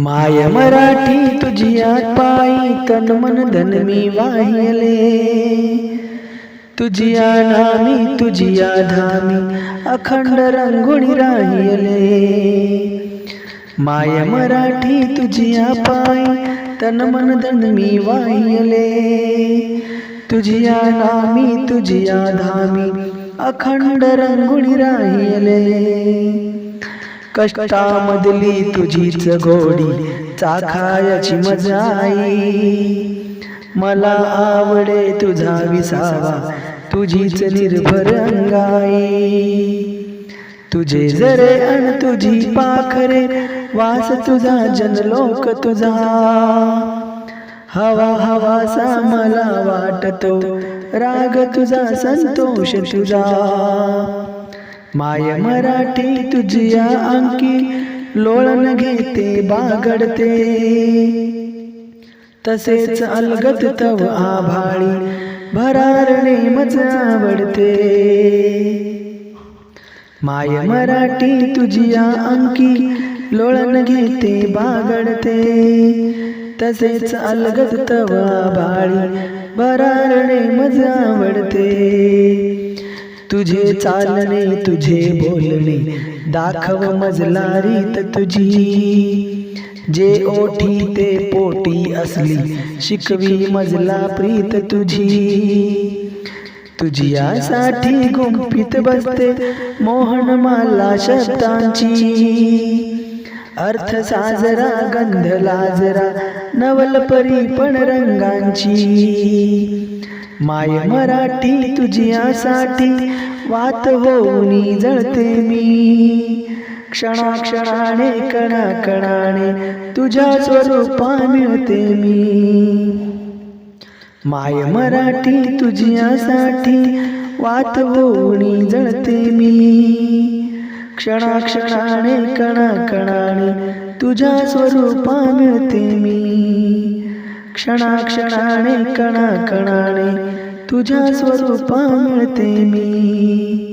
माय मराठी तुझी आत पायी तन मन धन मी वाहिले तुझी नामी, तुझी धामी, अखंड रंगुणी राहिले माय मराठी तुझी पायी तन मन धन मी वाहिले तुझी नामी, तुझी धामी, अखंड रंगुणी राहिले कष्टामधली तुझीच गोडी चाखायची मजाई मला आवडे तुझा विसावा तुझीच निर्भर अंगाई. तुझे जरे अन तुझी पाखरे वास तुझा जनलोक तुझा. हवा हवासा मला वाटतो राग तुझा संतोष तुझा. माय मराठी तुझिया अंकी लोळण घेते बागडते. तसेच अलगत तव आभाळी भरारणे मज आवडते. माय मराठी तुझिया अंकी लोळण घेते बागडते. तसेच अलगत तव आभाळी भरारणे मज आवडते. तुझे चालणे तुझे बोलणे दाखव मजला रीत तुझी. जे ओठी ते पोटी असली शिकवी मजला प्रीत तुझी. तुझी. यासाठी गुंफीत बसते मोहन माला शब्दांची. अर्थ साजरा गंध लाजरा नवल परी पण रंगांची. माय मराठी तुझ्यासाठी वात होऊनी जळते मी. क्षणाक्षणाने कणा कणाने तुझ्या स्वरूपा मिळते मी. माय मराठी तुझ्यासाठी वात होऊनी जळते मी. क्षणाक्षणाने कणा कणाने तुझ्या स्वरूपा मिळते मी. क्षणाक्षणाने कणा कणाने तुझ्या स्वरूपा मिळते मी.